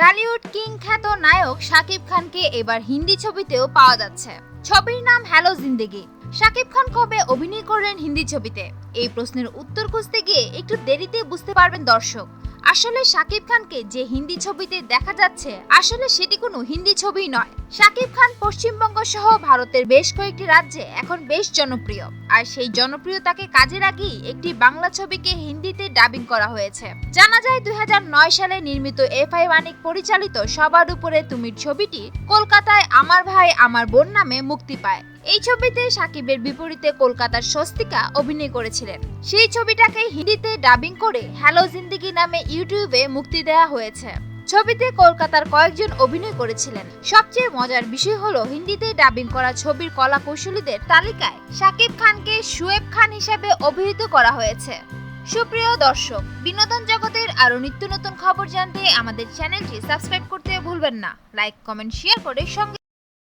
Bollywood king খ্যাত নায়ক শাকিব খানকে এবার হিন্দি ছবিতেও পাওয়া যাচ্ছে। ছবির নাম হ্যালো জিন্দেগি। শাকিব খান কবে অভিনয় করলেন হিন্দি ছবিতে? এই প্রশ্নের উত্তর খুঁজতে গিয়ে একটু দেরিতে বুঝতে পারবেন দর্শক, আসলে শাকিব খানকে যে হিন্দি ছবিতে দেখা যাচ্ছে, আসলে সেটি কোনো হিন্দি ছবি নয়। শাকিব খান পশ্চিমবঙ্গ সহ ভারতের বেশ কয়েকটি রাজ্যে এখন বেশ জনপ্রিয়। আর সেই জনপ্রিয়তাকে কাজে লাগিয়ে একটি বাংলা ছবিকে হিন্দিতে ডাবিং করা হয়েছে। জানা যায়, দুই হাজার নয় সালে নির্মিত এফ আই মানিক পরিচালিত সবার উপরে তুমির ছবিটি কলকাতায় আমার ভাই, আমার বোন নামে মুক্তি পায়। এই ছবিতে সাকিবের বিপরীতে কলকাতার স্বস্তিকা অভিনয় করেছিলেন। সেই ছবিটাকে হিন্দিতে ডাবিং করে হ্যালো জিন্দিগি নামে ইউটিউবে মুক্তি দেওয়া হয়েছে। ছবিতে কলকাতার কয়েকজন অভিনয় করেছিলেন। সবচেয়ে মজার বিষয় হলো, হিন্দিতে ডাবিং করা ছবির কলা কৌশলীদের তালিকায় শাকিব খানকে শুয়েব খান হিসেবে অভিহিত করা হয়েছে। সুপ্রিয় দর্শক, বিনোদন জগতের আরও নিত্য নতুন খবর জানতে আমাদের চ্যানেলটি সাবস্ক্রাইব করতে ভুলবেন না। লাইক, কমেন্ট শেয়ার করে সঙ্গে